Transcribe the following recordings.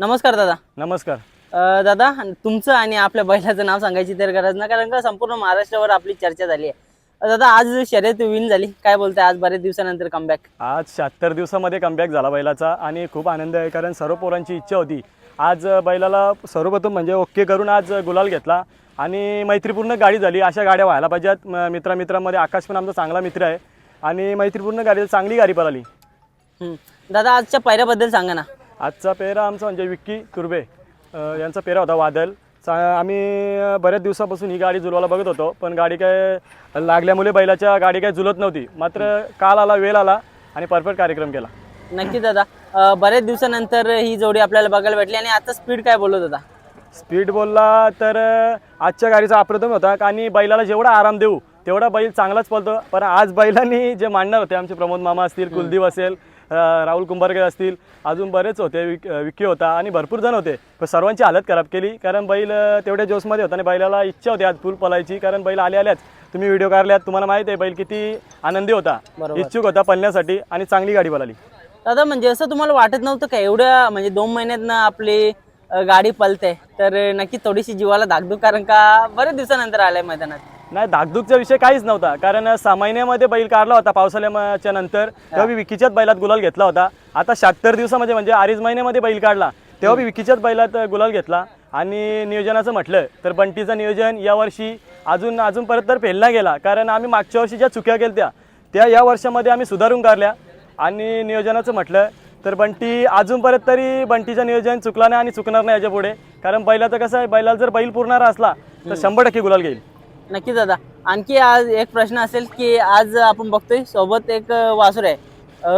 नमस्कार दादा. नमस्कार. अ, दादा तुमचं आणि आपल्या बैलाचं नाव सांगायची तर गरज ना कारण का संपूर्ण महाराष्ट्रावर आपली चर्चा झाली आहे. अ, दादा आज शर्यत विन झाली. काय बोलताय? आज बरेच दिवसानंतर कमबॅक आज शहात्तर दिवसामध्ये कमबॅक झाला बैलाचा आणि खूप आनंद आहे कारण सर्व पोरांची इच्छा होती. आज बैलाला सर्वप्रथम म्हणजे ओके करून आज गुलाल घेतला आणि मैत्रीपूर्ण गाडी झाली. अशा गाड्या व्हायला पाहिजेत. म- मित्रामित्रांमध्ये आकाश पण आमचा चांगला मित्र आहे. आणि मैत्रीपूर्ण गाडी चांगली गाडी पळाली. दादा आजच्या पायऱ्याबद्दल सांगा ना. आजचा पेरा आमचा म्हणजे विक्की तुर्बे यांचा पेरा होता वादल. चा आम्ही बऱ्याच दिवसापासून ही गाडी जुलवायला बघत होतो पण गाडी काय लागल्यामुळे बैलाच्या गाडी काय जुलत नव्हती. मात्र काल आला वेळ आला आणि परफेक्ट कार्यक्रम केला. नक्की दादा बरेच दिवसानंतर ही जोडी आपल्याला बघायला भेटली आणि आता स्पीड काय बोलत होता? स्पीड बोलला तर आजच्या गाडीचा अप्रतिम होता आणि बैलाला जेवढा आराम देऊ तेवढा बैल चांगलाच पळतो. पण आज बैलांनी जे मांडणार होते आमचे प्रमोद मामा असतील कुलदीप असेल राहुल कुंभारकर असतील. अजून बरेच होते विक विक्की होता आणि भरपूर जण होते. पण सर्वांची हालत खराब केली. कारण बैल तेवढ्या जोशमध्ये होता आणि बैलाला इच्छा होती आज फुल पळायची. कारण बैल आले आल्याच तुम्ही व्हिडिओ काढल्यात तुम्हाला माहिती आहे बैल किती आनंदी होता. इच्छुक होता पळण्यासाठी आणि चांगली गाडी पळाली. दादा म्हणजे असं तुम्हाला वाटत नव्हतं का एवढ्या म्हणजे दोन महिन्यात आपली अ, गाडी पलते तर नक्की थोडीशी जीवाला धाकधूक कारण का बरेच दिवसानंतर आलाय मैदानात. नाही धाकधूकचा विषय काहीच नव्हता. कारण सहा महिन्यामध्ये बैल काढला होता पावसाळ्याच्या नंतर. तेव्हा मी विकीच्याच बैलात गुलाल घेतला होता. आता शहात्तर दिवसामध्ये म्हणजे अडीच महिन्यामध्ये बैल काढला. तेव्हा मी विकीच्याच बैलात गुलाल घेतला. आणि नियोजनाचं म्हटलं तर बंटीचं नियोजन यावर्षी अजून अजून परत तर फेलला गेला. कारण आम्ही मागच्या वर्षी ज्या चुक्या केल्या त्या या वर्षामध्ये आम्ही सुधारून काढल्या. आणि नियोजनाचं म्हटलं तर बंटी अजून परत तरी बंटीचं नियोजन चुकला नाही आणि चुकणार नाही याच्यापुढे. कारण बैलाचं कसं आहे बैलाला जर बैल पुरणारा असला तर शंभर टक्के गुलाल घेईल. नक्की दादा. आणखी आज एक प्रश्न असेल की आज आपण बघतोय सोबत एक वासुर आहे.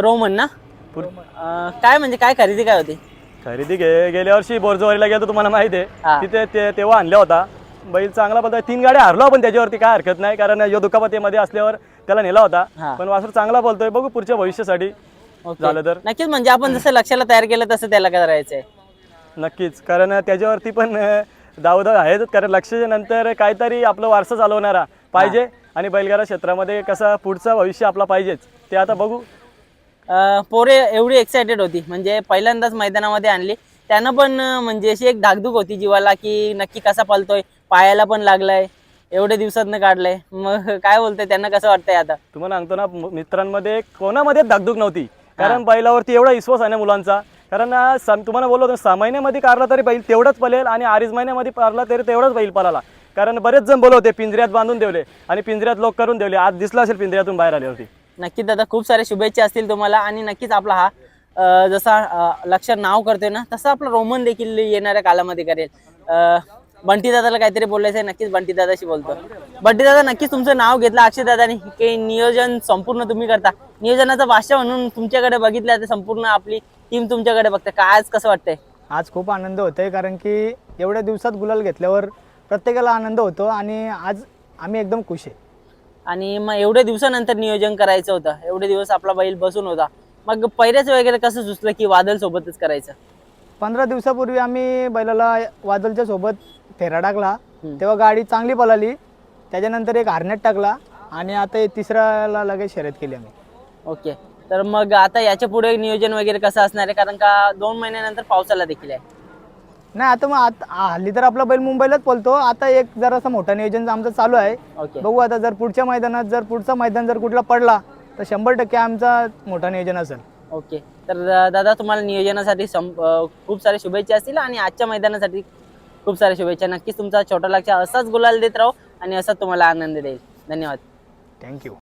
रोमन ना? पुर- अ, काय म्हणजे काय खरेदी काय होती? खरेदी घे गेल्या वर्षी बोरजवारीला गेलो तुम्हाला माहिती हा. आहे तिथे ते तेव्हा आणल्या होता. बैल चांगला पडता तीन गाड्या हरलो पण त्याच्यावरती काय हरकत नाही. कारण यो दुखापतीमध्ये असल्यावर त्याला नेला होता. पण वासर चांगला बोलतोय बघू पुढच्या भविष्यासाठी ओके. झालं तर. नक्कीच म्हणजे आपण जसं लक्षाला तयार केलं तसं त्याला करायचंय. नक्कीच. कारण त्याच्यावरती पण दावदाव आहेत. कारण लक्षाच्या नंतर काहीतरी आपलं वारसा चालवणारा पाहिजे. आणि बैलगाडा क्षेत्रामध्ये कसा पुढचा भविष्य आपला पाहिजेच ते आता बघू. अ, पोरे एवढी एक्सायटेड होती. म्हणजे पहिल्यांदाच मैदानामध्ये आणली. त्यांना पण अ, म्हणजे अशी एक धाकधूक होती जीवाला की नक्की कसा पळतोय पायाला पण लागलाय एवढ्या दिवसातनं काढलंय. मग काय बोलतंय त्यांना कसं वाटतंय आता? तुम्हाला सांगतो ना म- मित्रांमध्ये कोणामध्ये धाकधूक नव्हती. कारण बैलावरती एवढा विश्वास आहे ना मुलांचा. कारण सम- तुम्हाला बोललो होतो सहा महिन्यामध्ये काढला तरी बैल तेवढंच पलेल आणि अडीच महिन्यामध्ये पारला तरी तेवढंच बैल पळाला. कारण बरेच जण बोलवते पिंजऱ्यात बांधून देवले आणि पिंजऱ्यात लोक करून देवले आज दिसला असेल पिंजऱ्यातून बाहेर आले होती नक्कीच दादा खूप साऱ्या शुभेच्छा असतील तुम्हाला आणि नक्कीच आपला हा जसा अ, लक्षात नाव करतोय ना तसं आपलं रोमन देखील येणाऱ्या कालामध्ये करेल. बंटी दादाला काहीतरी बोलायचं आहे नक्कीच बंटी दादाशी बोलतो. बंटी दादा नक्कीच तुमचं नाव घेतलं अक्षय दादानी. की नियोजन संपूर्ण तुम्ही करता. नियोजनाचा भाषा म्हणून तुमच्याकडे बघितलं तर संपूर्ण आपली टीम तुमच्याकडे बघते. काय आज कसं वाटतंय? आज खूप आनंद होतोय कारण की एवढ्या दिवसात गुलाल घेतल्यावर प्रत्येकाला आनंद होतो आणि आज आम्ही एकदम खुश आहे. आणि मग एवढ्या दिवसानंतर नियोजन करायचं होतं. एवढे दिवस आपला बैल बसून होता. मग पहिल्याच वगैरे कसं सुचलं की वादल सोबतच करायचं? पंधरा दिवसापूर्वी आम्ही बैलाला वादलच्या सोबत फेरा टाकला. तेव्हा गाडी चांगली पळाली. त्याच्यानंतर एक हारण्यात टाकला आणि आता हे तिसऱ्याला लगेच शर्यत केली आम्ही. ओके. तर मग आता याच्यापुढे नियोजन वगैरे कसं असणार आहे? कारण का दोन महिन्यानंतर पावसाला देखील आहे. नाही आता मग आता हल्ली तर आपला बैल मुंबईलाच पळतो. आता एक जरासा मोठा नियोजन आमचं चालू आहे. ओके. बघू आता जर पुढच्या मैदानात जर पुढचा मैदान जर कुठला पडला तर शंभर टक्के आमचा मोठा नियोजन असेल. ओके. तर दादा तुम्हाला नियोजनासाठी सं- खूप साऱ्या शुभेच्छा असतील आणि आजच्या मैदानासाठी खूप साऱ्या शुभेच्छा. नक्कीच तुमचा छोटा लक्ष असाच गुलाल देत राहू आणि असाच तुम्हाला आनंद देईल. धन्यवाद. थँक्यू